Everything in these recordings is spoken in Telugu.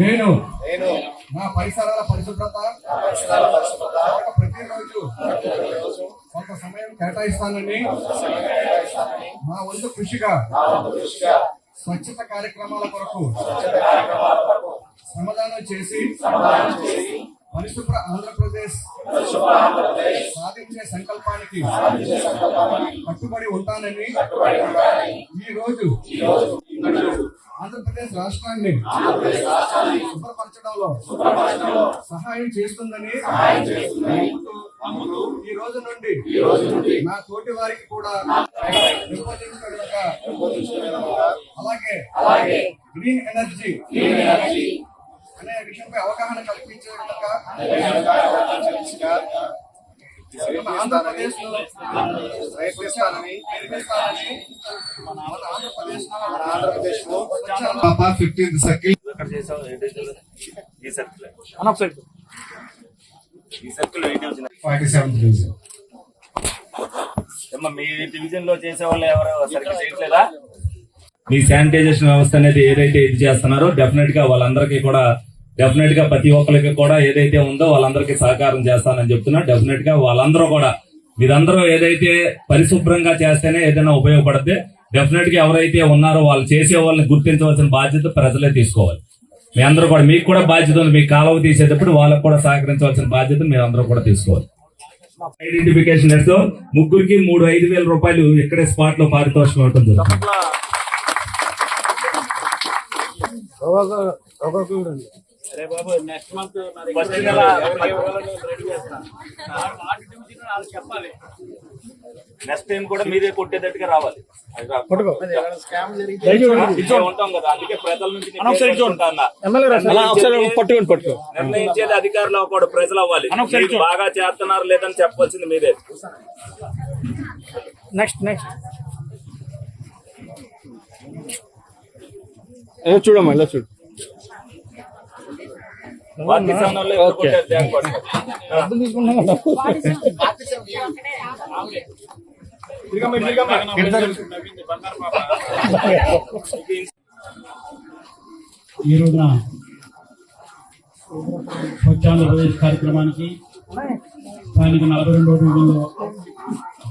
నేను నేను నా పరిసరాల పరిశుభ్రత ప్రతిరోజు కొంత సమయం కేటాయిస్తానని మా వంతు కృషిగా నా వంతు కృషిగా స్వచ్ఛత కార్యక్రమాల కొరకు శ్రమదానం సమాధానం చేసి పరిశుభ్ర ఆంధ్రప్రదేశ్ సాధించే సంకల్పానికి కట్టుబడి ఉంటానని ఈ రోజు ఆంధ్రప్రదేశ్ రాష్ట్రాన్ని శుభ్రపరచడంలో సహాయం చేస్తుందని ఈ రోజు నుండి నా తోటి వారికి కూడా అలాగే గ్రీన్ ఎనర్జీ అనే విషయంపై అవగాహన కల్పించే విధంగా ఆంధ్రప్రదేశ్లో ప్రయత్నిస్తానని ఆంధ్రప్రదేశ్ ఫిఫ్టీన్త్ సర్కిల్ ఈ సర్కిల్ ఫార్టీ డివిజన్ మీ డివిజన్లో చేసే వాళ్ళు ఎవరు సరిగ్గా చేయట్లేదా? మీ శానిటైజేషన్ వ్యవస్థ అనేది ఏదైతే ఇది చేస్తున్నారో డెఫినెట్గా వాళ్ళందరికీ కూడా డెఫినెట్గా ప్రతి ఒక్కరికి కూడా ఏదైతే ఉందో వాళ్ళందరికీ సహకారం చేస్తానని చెప్తున్నా. డెఫినెట్గా వాళ్ళందరూ కూడా మీరందరూ ఏదైతే పరిశుభ్రంగా చేస్తేనే ఏదైనా ఉపయోగపడితే డెఫినెట్గా ఎవరైతే ఉన్నారో వాళ్ళు చేసే వాళ్ళని గుర్తించవలసిన బాధ్యత ప్రజలే తీసుకోవాలి. మీ అందరూ కూడా మీకు కూడా బాధ్యత ఉంది. మీ కాలువ తీసేటప్పుడు వాళ్ళకు కూడా సహకరించవలసిన బాధ్యత మీరు అందరూ కూడా తీసుకోవాలి. ఐడెంటిఫికేషన్తో ముగ్గురికి మూడు ఐదు వేల రూపాయలు ఇక్కడే స్పాట్లో పారితోషికం ఇవ్వడం జరుగుతుంది. ఒక్కొక్కరు అరే బాబు నెక్స్ట్ మంత్ మరి ఫస్ట్ నెల రెడీ చేస్తాను వాటి డివిజన్ వాళ్ళు చెప్పాలి. నెక్స్ట్ టైం కూడా మీరే కొట్టేటట్టుగా రావాలి. ఉంటాం కదా అందుకే ప్రజల నుంచి నిర్ణయించేది అధికారులు అవ్వకూడదు ప్రజలు అవ్వాలి. బాగా చేస్తున్నారు లేదని చెప్పవలసింది మీరే. నెక్స్ట్ నెక్స్ట్ చూడమ్మా ఇలా చూడు పాకిస్తాన్ వాళ్ళు ఎక్కడ ఓకే. కొట్టారు జాక్పాట్. అర్థం తీసుకున్నాం కదా నవ్వింది ఈ రోజున స్వచ్ఛాంధ్రప్రదేశ్ కార్యక్రమానికి స్థానిక నలభై రెండవ డివిజన్లో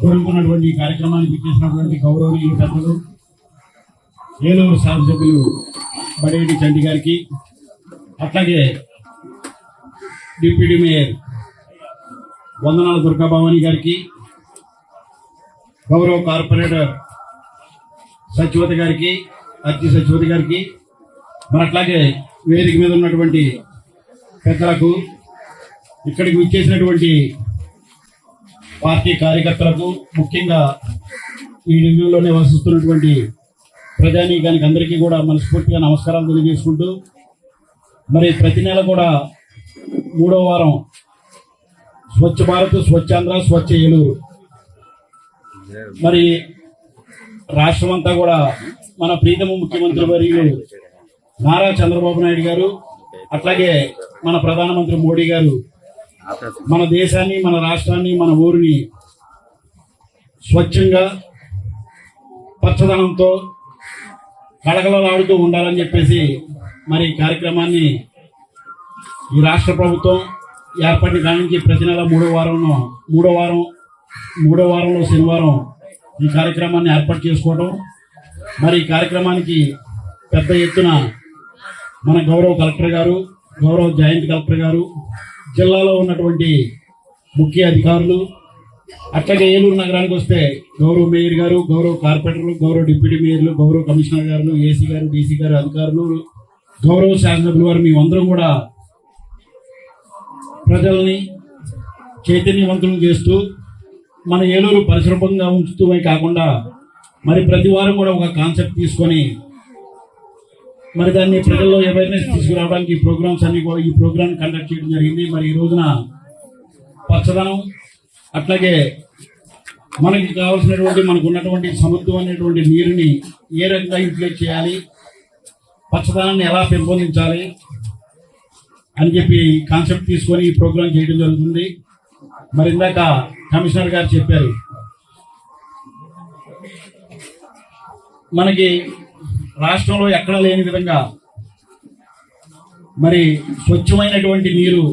జరుగుతున్నటువంటి ఈ కార్యక్రమానికి ఇచ్చేసినటువంటి గౌరవనీయులు పెద్దలు ఏలూరు శాసనసభ్యులు బడేటి చండి గారికి అట్లాగే డిప్యూటీ మేయర్ వందనాల దుర్గాభవాని గారికి గౌరవ కార్పొరేటర్ సత్యవతి గారికి అర్జి సత్యవతి గారికి మరి అట్లాగే వేదిక మీద ఉన్నటువంటి పెద్దలకు ఇక్కడికి విచ్చేసినటువంటి పార్టీ కార్యకర్తలకు ముఖ్యంగా ఈ డివిజన్లోనే వసిస్తున్నటువంటి ప్రజానీకానికి అందరికీ కూడా మనస్ఫూర్తిగా నమస్కారాలు తెలియజేసుకుంటూ మరి ప్రతి నెల కూడా మూడో వారం. స్వచ్ఛ భారత్ స్వచ్ఛాంధ్ర స్వచ్ఛ ఏలూరు. మరి రాష్ట్రం అంతా కూడా మన ప్రీతమ ముఖ్యమంత్రి వర్యులు నారా చంద్రబాబు నాయుడు గారు అట్లాగే మన ప్రధానమంత్రి మోడీ గారు మన దేశాన్ని మన రాష్ట్రాన్ని మన ఊరిని స్వచ్ఛంగా పచ్చదనంతో కళకళలాడుతూ ఉండాలని చెప్పేసి మరి కార్యక్రమాన్ని ఈ రాష్ట్ర ప్రభుత్వం ఏర్పడిన కాడి నుంచి ప్రతి నెల మూడో వారంలో మూడో వారం మూడో వారంలో శనివారం ఈ కార్యక్రమాన్ని ఏర్పాటు చేసుకోవడం మరి ఈ కార్యక్రమానికి పెద్ద ఎత్తున మన గౌరవ కలెక్టర్ గారు గౌరవ జాయింట్ కలెక్టర్ గారు జిల్లాలో ఉన్నటువంటి ముఖ్య అధికారులు అట్లాగే ఏలూరు నగరానికి వస్తే గౌరవ మేయర్ గారు గౌరవ కార్పొరేటర్లు గౌరవ డిప్యూటీ మేయర్లు గౌరవ కమిషనర్ గారు ఏసీ గారు డీసీ గారు అధికారులు గౌరవ శాసనసభ్యులు వారు మేమందరం కూడా ప్రజల్ని చైతన్యవంతులను చేస్తూ మన ఏలూరు పరిశ్రమంగా ఉంచుతూనే కాకుండా మరి ప్రతి వారం కూడా ఒక కాన్సెప్ట్ తీసుకొని మరి దాన్ని ప్రజల్లో అవేర్నెస్ తీసుకురావడానికి ఈ ప్రోగ్రామ్స్ అన్ని కూడా ఈ ప్రోగ్రామ్ కండక్ట్ చేయడం జరిగింది. మరి ఈ రోజున పచ్చదనం అట్లాగే మనకి కావాల్సినటువంటి మనకు ఉన్నటువంటి సమృద్ధమైనటువంటి నీరుని ఏ రకంగా యూటిలైజ్ చేయాలి పచ్చదనాన్ని ఎలా పెంపొందించాలి అని చెప్పి కాన్సెప్ట్ తీసుకొని ఈ ప్రోగ్రాం చేయడం జరుగుతుంది. మరి ఇందాక కమిషనర్ గారు చెప్పారు. మనకి రాష్ట్రంలో ఎక్కడ లేని విధంగా మరి స్వచ్ఛమైనటువంటి నీరు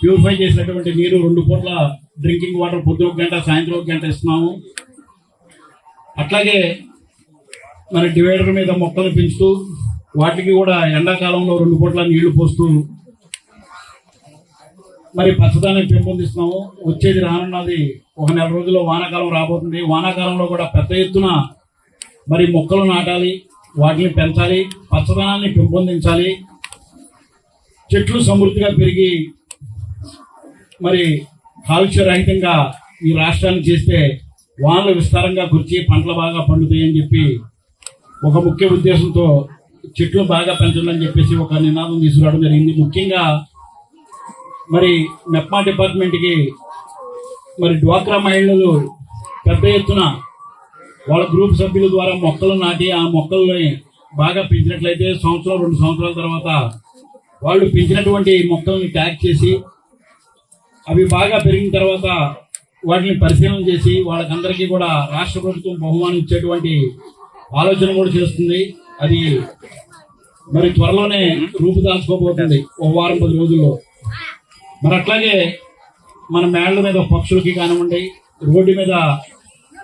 ప్యూరిఫై చేసినటువంటి నీరు రెండు పూట్ల డ్రింకింగ్ వాటర్ పొద్దున ఒక గంట సాయంత్రం ఒక గంట ఇస్తున్నాము. అట్లాగే మరి డివైడర్ మీద మొక్కలు పెంచుతూ వాటికి కూడా ఎండాకాలంలో రెండు పూట్ల నీళ్ళు పోస్తూ మరి పచ్చదనం పెంపొందిస్తున్నాము. వచ్చేది రానున్నది ఒక నెల రోజుల్లో వానాకాలం రాబోతుంది. వానాకాలంలో కూడా పెద్ద ఎత్తున మరి మొక్కలు నాటాలి వాటిని పెంచాలి పచ్చదనాన్ని పెంపొందించాలి. చెట్లు సమృద్ధిగా పెరిగి మరి కాలుష్యరహితంగా ఈ రాష్ట్రాన్ని చేస్తే వానలు విస్తారంగా కురిచి పంటలు బాగా పండుతాయని చెప్పి ఒక ముఖ్య ఉద్దేశంతో చెట్లు బాగా పెంచాలని చెప్పేసి ఒక నినాదం తీసుకురావడం జరిగింది. ముఖ్యంగా మరి మెప్మా డిపార్ట్మెంట్కి మరి డ్వాక్రా మహిళలు పెద్ద ఎత్తున వాళ్ళ గ్రూప్ సభ్యుల ద్వారా మొక్కలు నాటి ఆ మొక్కల్ని బాగా పెంచినట్లయితే సంవత్సరం రెండు సంవత్సరాల తర్వాత వాళ్ళు పెంచినటువంటి మొక్కల్ని ట్యాగ్ చేసి అవి బాగా పెరిగిన తర్వాత వాటిని పరిశీలన చేసి వాళ్ళకందరికీ కూడా రాష్ట్ర ప్రభుత్వం బహుమానం ఇచ్చేటువంటి ఆలోచన కూడా చేస్తుంది. అది మరి త్వరలోనే రూపుదాల్చుకోబోతుంది ఒక వారం పది రోజుల్లో. మరి అట్లాగే మన మేళ్ళ మీద పక్షులకి కానివ్వండి రోడ్డు మీద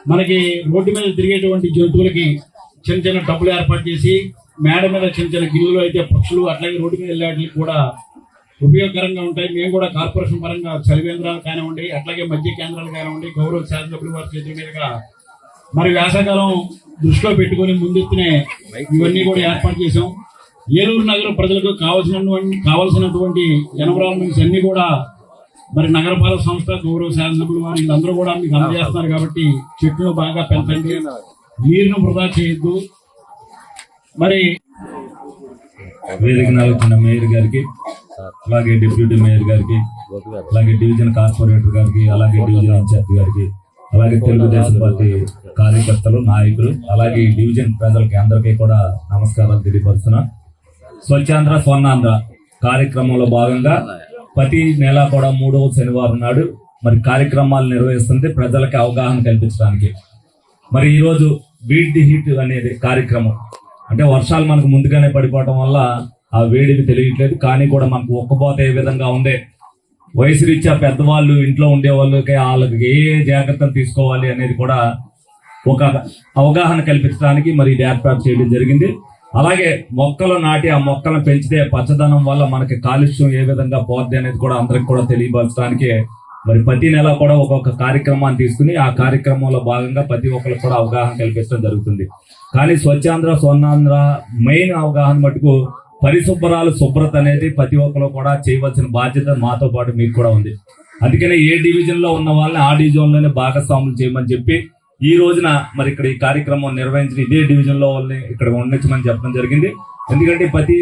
మనకి రోడ్డు మీద తిరిగేటువంటి జంతువులకి చిన్న చిన్న డబ్బులు ఏర్పాటు చేసి మేడ మీద చిన్న చిన్న గిన్నెలు అయితే పక్షులు అట్లాగే రోడ్డు మీద వెళ్ళేటికి కూడా ఉపయోగకరంగా ఉంటాయి. మేము కూడా కార్పొరేషన్ పరంగా చలివేంద్రాలు కానివ్వండి అట్లాగే మధ్య కేంద్రాలు కానివ్వండి గౌరవ శాసనసభ్యులు వారి చేతుల మీదుగా మరి వేసవకాలం దృష్టిలో పెట్టుకొని ముందెత్తునే ఇవన్నీ కూడా ఏర్పాటు చేసాం ఏలూరు నగర ప్రజలకు కావాల్సినటువంటి కావాల్సినటువంటి ఎన్విరాన్మెంట్స్ అన్ని కూడా మరి నగరపాలక సంస్థ గౌరవ శాసనసభ్యులు వారు వీళ్ళందరూ కూడా మీకు అందజేస్తున్నారు కాబట్టి చెట్లు బాగా పెంచండి. నీరును వృధా చేయొద్దు. మరి వేదిక నాలుగుతున్న మేయర్ గారికి అలాగే డిప్యూటీ మేయర్ గారికి అలాగే డివిజన్ కార్పొరేటర్ గారికి అలాగే డివిజన్ ఇన్ఛార్జ్ గారికి అలాగే తెలుగుదేశం పార్టీ కార్యకర్తలు నాయకులు అలాగే డివిజన్ ప్రజలకి అందరికీ కూడా నమస్కారాలు తెలియపరుస్తున్నా. స్వచ్ఛాంధ్ర స్వర్ణాంధ్ర కార్యక్రమంలో భాగంగా ప్రతి నెల కూడా మూడవ శనివారం నాడు మరి కార్యక్రమాలు నిర్వహిస్తుంది ప్రజలకి అవగాహన కల్పించడానికి. మరి ఈరోజు బీట్ ది హీట్ అనేది కార్యక్రమం. అంటే వర్షాలు మనకు ముందుగానే పడిపోవటం వల్ల ఆ వేడికి తెలియట్లేదు. కానీ కూడా మనకు ఒక్కపోత ఏ విధంగా ఉంది వయసు రీత్యా పెద్దవాళ్ళు ఇంట్లో ఉండే వాళ్ళకి వాళ్ళకి ఏ ఏ జాగ్రత్తలు తీసుకోవాలి అనేది కూడా ఒక అవగాహన కల్పించడానికి మరి ఇది ఏర్పాటు చేయడం జరిగింది. అలాగే మొక్కలు నాటి ఆ మొక్కలను పెంచితే పచ్చదనం వల్ల మనకి కాలుష్యం ఏ విధంగా పోద్ది అనేది కూడా అందరికి కూడా తెలియపరచడానికి మరి ప్రతి నెల కూడా ఒక్కొక్క కార్యక్రమాన్ని తీసుకుని ఆ కార్యక్రమంలో భాగంగా ప్రతి ఒక్కరికి కూడా అవగాహన కల్పించడం జరుగుతుంది. కానీ స్వచ్ఛాంధ్ర స్వర్ణాంధ్ర మెయిన్ అవగాహన మటుకు పరిశుభ్రాలు శుభ్రత అనేది ప్రతి ఒక్కరు కూడా చేయవలసిన బాధ్యత మాతో పాటు మీకు కూడా ఉంది. అందుకనే ఏ డివిజన్లో ఉన్న వాళ్ళని ఆ డివిజన్లోనే భాగస్వాములు చేయమని చెప్పి ఈ రోజున మరి ఇక్కడ ఈ కార్యక్రమం నిర్వహించిన ఇదే డివిజన్లో వాళ్ళని ఇక్కడ ఉండొచ్చమని చెప్పడం జరిగింది. ఎందుకంటే ప్రతి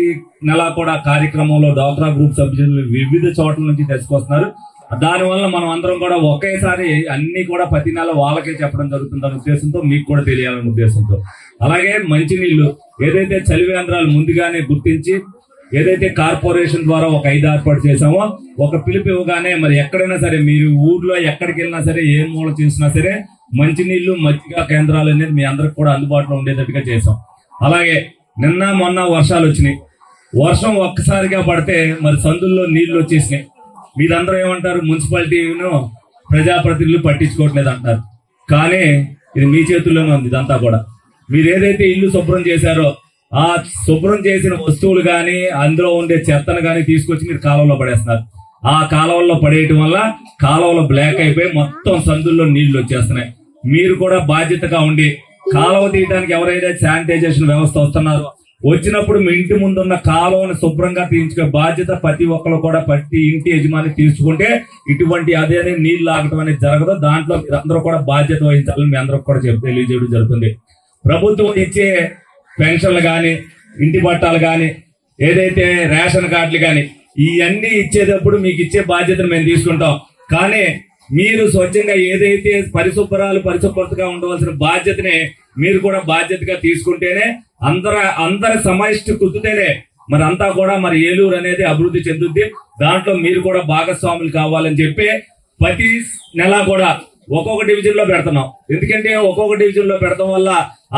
నెల కూడా కార్యక్రమంలో డాక్రా గ్రూప్ సభ్యులు వివిధ చోట్ల నుంచి తెచ్చుకొస్తున్నారు దానివల్ల మనం అందరం కూడా ఒకేసారి అన్ని కూడా ప్రతి నెల వాళ్ళకే చెప్పడం జరుగుతుందన్న ఉద్దేశంతో మీకు కూడా తెలియాలనే ఉద్దేశంతో. అలాగే మంచినీళ్ళు ఏదైతే చలివేంద్రాలు ముందుగానే గుర్తించి ఏదైతే కార్పొరేషన్ ద్వారా ఒక ఐదు ఏర్పాటు చేసామో ఒక పిలుపు ఇవ్వగానే మరి ఎక్కడైనా సరే మీరు ఊర్లో ఎక్కడికి వెళ్ళినా సరే ఏ మూల చేసినా సరే మంచినీళ్ళు మజ్జిగ కేంద్రాలు అనేది మీ అందరికి కూడా అందుబాటులో ఉండేటట్టుగా చేసాం అలాగే నిన్న మొన్న వర్షాలు వచ్చినాయి. వర్షం ఒక్కసారిగా పడితే మరి సందుల్లో నీళ్ళు వచ్చేసినాయి. మీరందరూ ఏమంటారు? మున్సిపాలిటీను ప్రజాప్రతినిధులు పట్టించుకోవట్లేదు అంటారు. కానీ ఇది మీ చేతుల్లోనే ఉంది ఇదంతా కూడా. మీరు ఏదైతే ఇల్లు శుభ్రం చేశారో ఆ శుభ్రం చేసిన వస్తువులు కానీ అందులో ఉండే చెత్తను కానీ తీసుకొచ్చి మీరు కాలువలో పడేస్తున్నారు. ఆ కాలువల్లో పడేయటం వల్ల కాలువలో బ్లాక్ అయిపోయి మొత్తం సందుల్లో నీళ్ళు వచ్చేస్తున్నాయి. మీరు కూడా బాధ్యతగా ఉండి కాలువ తీయడానికి ఎవరైతే శానిటైజేషన్ వ్యవస్థ వస్తున్నారో? వచ్చినప్పుడు మీ ఇంటి ముందున్న కాలువను శుభ్రంగా తీయించుకునే బాధ్యత ప్రతి ఒక్కరు కూడా ప్రతి ఇంటి యజమాని తీసుకుంటే ఇటువంటి అదే నీళ్ళు లాగటం అనేది జరగదు. దాంట్లో మీరందరూ కూడా బాధ్యత వహించాలని మీ అందరూ కూడా చెప్తే తెలియజేయడం జరుగుతుంది. ప్రభుత్వం ఇచ్చే పెన్షన్లు కానీ ఇంటి పట్టాలు కానీ ఏదైతే రేషన్ కార్డులు కానీ ఇవన్నీ ఇచ్చేటప్పుడు మీకు ఇచ్చే బాధ్యతను మేము తీసుకుంటాం. కానీ మీరు స్వచ్ఛంగా ఏదైతే పరిశుభ్రాలు పరిశుభ్రతగా ఉండవలసిన బాధ్యతనే మీరు కూడా బాధ్యతగా తీసుకుంటేనే అందర అందరి సమైష్టి కుదితేనే మరి అంతా కూడా మరి ఏలూరు అనేది అభివృద్ధి చెందుద్ది. దాంట్లో మీరు కూడా భాగస్వాములు కావాలని చెప్పి ప్రతి నెల కూడా ఒక్కొక్క డివిజన్లో పెడుతున్నాం. ఎందుకంటే ఒక్కొక్క డివిజన్లో పెడతాం వల్ల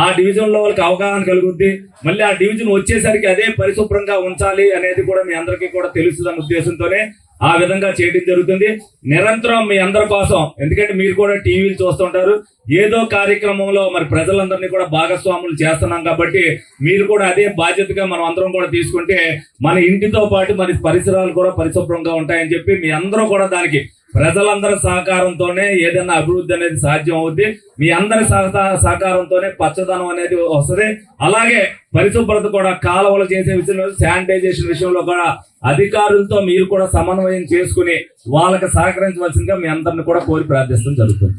ఆ డివిజన్లో వాళ్ళకి అవగాహన కలుగుద్ది. మళ్ళీ ఆ డివిజన్ వచ్చేసరికి అదే పరిశుభ్రంగా ఉంచాలి అనేది కూడా మీ అందరికీ కూడా తెలుస్తుందన్న ఉద్దేశంతోనే ఆ విధంగా చేయడం జరుగుతుంది. నిరంతరం మీ అందరి కోసం ఎందుకంటే మీరు కూడా టీవీలు చూస్తుంటారు. ఏదో కార్యక్రమంలో మరి ప్రజలందరినీ కూడా భాగస్వాములు చేస్తున్నాం కాబట్టి మీరు కూడా అదే బాధ్యతగా మనం అందరం కూడా తీసుకుంటే మన ఇంటితో పాటు మరి పరిసరాలు కూడా పరిశుభ్రంగా ఉంటాయని చెప్పి మీ అందరూ కూడా దానికి ప్రజలందరి సహకారంతోనే ఏదైనా అభివృద్ధి అనేది సాధ్యం అవుద్ది. మీ అందరి సహకారంతోనే పచ్చదనం అనేది వస్తుంది. అలాగే పరిశుభ్రత కూడా కాలువలు చేసే విషయంలో శానిటైజేషన్ విషయంలో కూడా అధికారులతో మీరు కూడా సమన్వయం చేసుకుని వాళ్ళకి సహకరించవలసిందిగా మీ అందరిని కూడా కోరి ప్రార్థిస్తాం జరుగుతుంది.